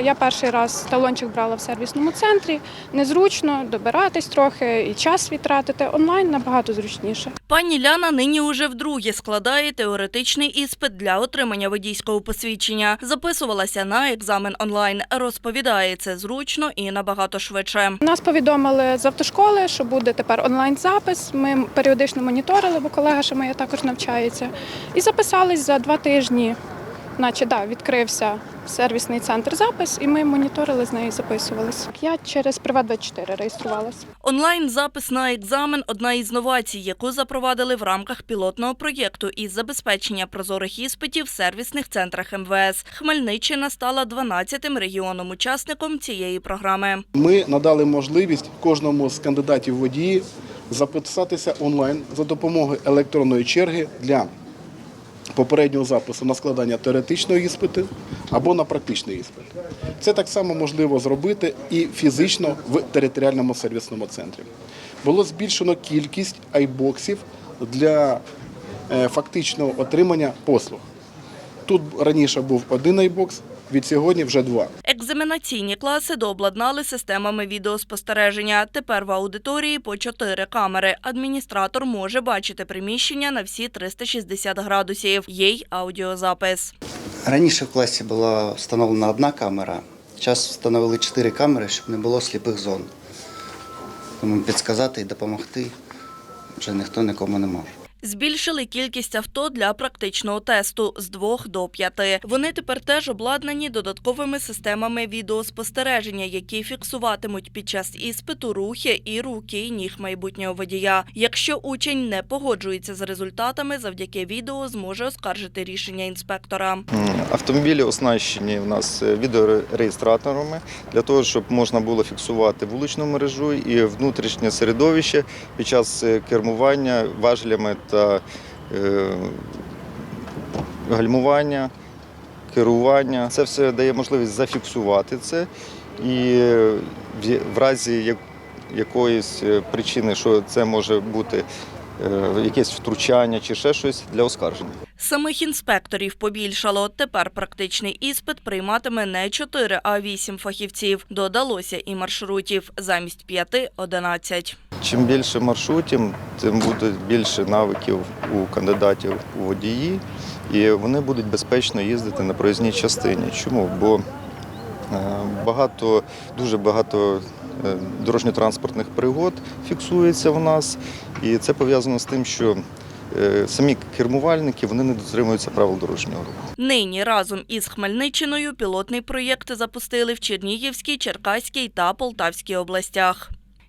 Я перший раз талончик брала в сервісному центрі. Незручно добиратись трохи і час відтратити. Онлайн набагато зручніше. Пані Ляна нині уже вдруге складає теоретичний іспит для отримання водійського посвідчення. Записувалася на екзамен онлайн. Розповідає, це зручно і набагато швидше. Нас повідомили з автошколи, що буде тепер онлайн-запис. Ми періодично моніторили, бо колега ще моя також навчається. І записались за два тижні. Наче да, відкрився сервісний центр запис, і ми моніторили з нею, записувались. Я через Приват 24 реєструвалась. Онлайн-запис на екзамен – одна із новацій, яку запровадили в рамках пілотного проєкту із забезпечення прозорих іспитів в сервісних центрах МВС. Хмельниччина стала 12-тим регіоном-учасником цієї програми. Ми надали можливість кожному з кандидатів водії записатися онлайн за допомогою електронної черги для попереднього запису на складання теоретичного іспиту або на практичний іспит. Це так само можливо зробити і фізично в територіальному сервісному центрі. Було збільшено кількість айбоксів для е, фактичного отримання послуг. Тут раніше був один айбокс, від сьогодні вже два. Екзаменаційні класи дообладнали системами відеоспостереження. Тепер в аудиторії по чотири камери. Адміністратор може бачити приміщення на всі 360 градусів. Є й аудіозапис. Раніше в класі була встановлена одна камера. Зараз встановили чотири камери, щоб не було сліпих зон. Тому підказати і допомогти вже ніхто нікому не може. Збільшили кількість авто для практичного тесту з двох до п'яти. Вони тепер теж обладнані додатковими системами відеоспостереження, які фіксуватимуть під час іспиту рухи і руки і ніг майбутнього водія. Якщо учень не погоджується з результатами, завдяки відео зможе оскаржити рішення інспектора. Автомобілі оснащені у нас е, відеореєстраторами для того, щоб можна було фіксувати вуличну мережу і внутрішнє середовище під час е, кермування важелями та е, гальмування, керування. Це все дає можливість зафіксувати це і в- в разі якоїсь е, причини, що це може бути е, якесь втручання чи ще щось для оскарження. Самих інспекторів побільшало. Тепер практичний іспит прийматиме не 4, а 8 фахівців. Додалося і маршрутів замість 5 – 11. Чим більше маршрутів, тим буде більше навиків у кандидатів у водії, і вони будуть безпечно їздити на проїзній частині. Чому? Бо е, багато, дуже багато е, дорожньо-транспортних пригод фіксується в нас, і це пов'язано з тим, що е, самі кермувальники вони не дотримуються правил дорожнього руху. Нині разом із Хмельниччиною пілотний проєкт запустили в Чернігівській, Черкаській та Полтавській областях.